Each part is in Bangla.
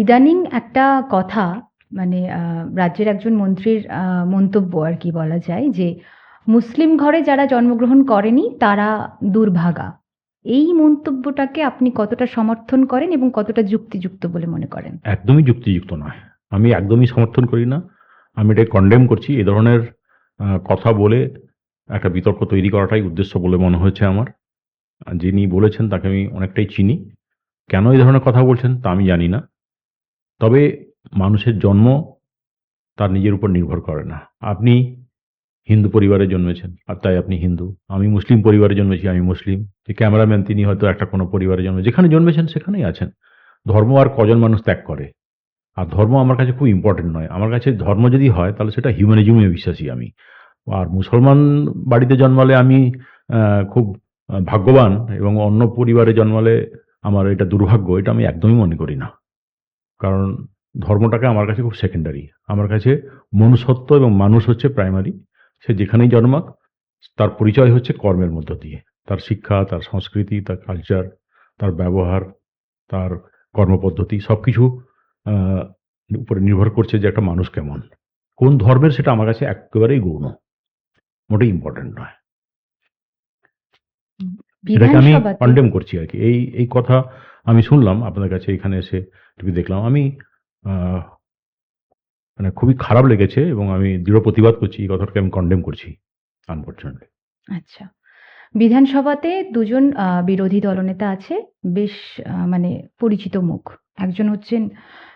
ইদানিং একটা কথা মানে রাজ্যের একজন মন্ত্রীর মন্তব্য আরকি বলা যায় যে, মুসলিম ঘরে যারা জন্মগ্রহণ করেনি তারা দুর্ভাগা। এই মন্তব্যটাকে আপনি কতটা সমর্থন করেন এবং কতটা যুক্তিযুক্ত বলে মনে করেন? একদমই যুক্তিযুক্ত নয়। আমি একদমই সমর্থন করি না। আমি এটাকে কনডেম করছি। এ ধরনের কথা বলে একটা বিতর্ক তৈরি করাটাই উদ্দেশ্য বলে মনে হয়েছে আমার। যিনি বলেছেন তাকে আমি অনেকটাই চিনি। কেন এই ধরনের কথা বলছেন তা আমি জানি না। তবে মানুষের জন্ম তার নিজের উপর নির্ভর করে না। আপনি হিন্দু পরিবারে জন্মেছেন আর তাই আপনি হিন্দু। আমি মুসলিম পরিবারে জন্মেছি, আমি মুসলিম। যে ক্যামেরাম্যান তিনি হয়তো একটা কোনো পরিবারে জন্মে যেখানে জন্মেছেন সেখানেই আছেন। ধর্ম আর কজন মানুষ ত্যাগ করে? আর ধর্ম আমার কাছে খুব ইম্পোর্টেন্ট নয়। আমার কাছে ধর্ম যদি হয় তাহলে সেটা হিউম্যানিজমে বিশ্বাসী আমি। আর মুসলমান বাড়িতে জন্মালে আমি খুব ভাগ্যবান এবং অন্য পরিবারে জন্মালে আমার এটা দুর্ভাগ্য এটা আমি একদমই মনে করি না। কারণ ধর্মটাকে আমার কাছে খুব সেকেন্ডারি। আমার কাছে মনুষ্যত্ব এবং মানুষ হচ্ছে প্রাইমারি। সে যেখানেই জন্মাক তার পরিচয় হচ্ছে কর্মের মধ্য দিয়ে। তার শিক্ষা, তার সংস্কৃতি, তার কালচার, তার ব্যবহার, তার কর্মপদ্ধতি সবকিছু আ উপরে নির্ভর করছে যে একটা মানুষ কেমন। কোন ধর্মের সেটা আমার কাছে একেবারেই গৌণ। মোটেই ইম্পোর্টেন্ট নয়। এটাকে আমি কনডেম করছি আরকি। এই, এই কথা আমি শুনলাম আপনাদের কাছে এখানে এসে টিভি দেখলাম। আমি মানে খুবই খারাপ লেগেছে এবং আমি দৃঢ় প্রতিবাদ করছি। এই কথাটাকে আমি কনডেম করছি আনফরচুনেটলি। আচ্ছা। বিধানসভাতে দুজন বিরোধী দলনেতা আছে। বেশ মানে পরিচিত মুখ। একজন হচ্ছেন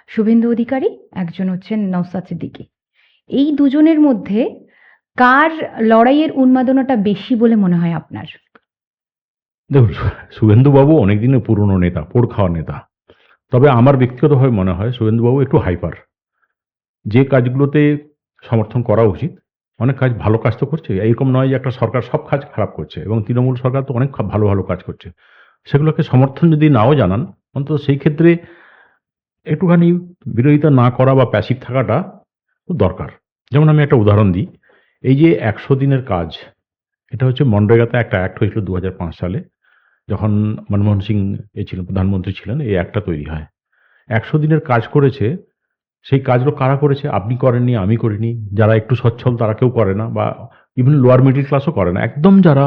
শুভেন্দু অধিকারী, একজন হচ্ছেন নওশাদ সিদ্দিকী। এই দুজনের মধ্যে কার লড়াইয়ের উন্মাদনাটা বেশি বলে মনে হয় আপনার? দেখুন শুভেন্দুবাবু অনেকদিনের পুরনো নেতা, পোড় খাওয়া নেতা। তবে আমার ব্যক্তিগতভাবে মনে হয় শুভেন্দুবাবু একটু হাইপার। যে কাজগুলোতে সমর্থন করা উচিত, অনেক কাজ ভালো কাজ তো করছে। এরকম নয় যে একটা সরকার সব কাজ খারাপ করছে এবং তৃণমূল সরকার তো অনেক ভালো, ভালো কাজ করছে। সেগুলোকে সমর্থন যদি নাও জানান, অন্তত সেই ক্ষেত্রে একটুখানি বিরোধিতা না করা বা প্যাসিভ থাকাটা দরকার। যেমন আমি একটা উদাহরণ দিই। এই যে ১০০ দিনের কাজ, এটা হচ্ছে মনরেগাতে একটা অ্যাক্ট হয়েছিল ২০০৫ সালে। যখন মনমোহন সিং এ ছিলেন প্রধানমন্ত্রী ছিলেন, এই একটা তৈরি হয়। ১০০ দিনের কাজ করেছে, সেই কাজগুলো কারা করেছে? আপনি করেননি, আমি করিনি। যারা একটু সচ্ছল তারা কেউ করে না বা ইভেন লোয়ার মিডল ক্লাসও করে না। একদম যারা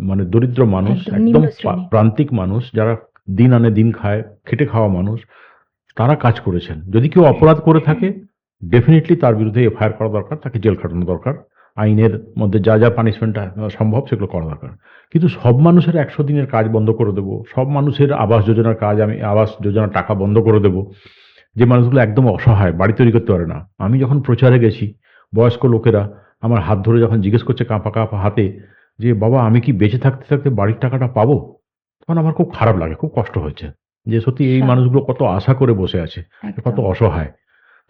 মানে দরিদ্র মানুষ, একদম। প্রান্তিক মানুষ, যারা দিন আনে দিন খায়, খেটে খাওয়া মানুষ, তারা কাজ করেছেন। যদি কেউ অপরাধ করে থাকে, ডেফিনিটলি তার বিরুদ্ধে এফআইআর করা দরকার, তাকে জেল খাটানো দরকার। আইনের মধ্যে যা, যা পানিশমেন্ট সম্ভব সেগুলো করা দরকার। কিন্তু সব মানুষের ১০০ দিনের কাজ বন্ধ করে দেব, সব মানুষের আবাস যোজনার কাজ আমি আবাস যোজনার টাকা বন্ধ করে দেব। যে মানুষগুলো একদম অসহায়, বাড়ি তৈরি করতে পারে না। আমি যখন প্রচারে গেছি, বয়স্ক লোকেরা আমার হাত ধরে যখন জিজ্ঞেস করছে কাঁপা, কাঁপা হাতে যে, "বাবা আমি কি বেঁচে থাকতে, থাকতে বাড়ির টাকাটা পাবো?" তখন আমার খুব খারাপ লাগে, খুব কষ্ট হয়েছে। যে সত্যি এই মানুষগুলো কত আশা করে বসে আছে, কত অসহায়।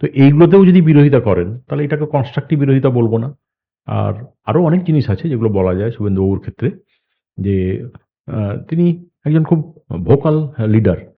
তো এইগুলোতেও যদি বিরোধিতা করেন, তাহলে এটাকে কনস্ট্রাকটিভ বিরোধিতা বলব না। আর আরও অনেক জিনিস আছে যেগুলো বলা যায় শুভেন্দুবাবুর ক্ষেত্রে। যে তিনি একজন খুব ভোকাল লিডার।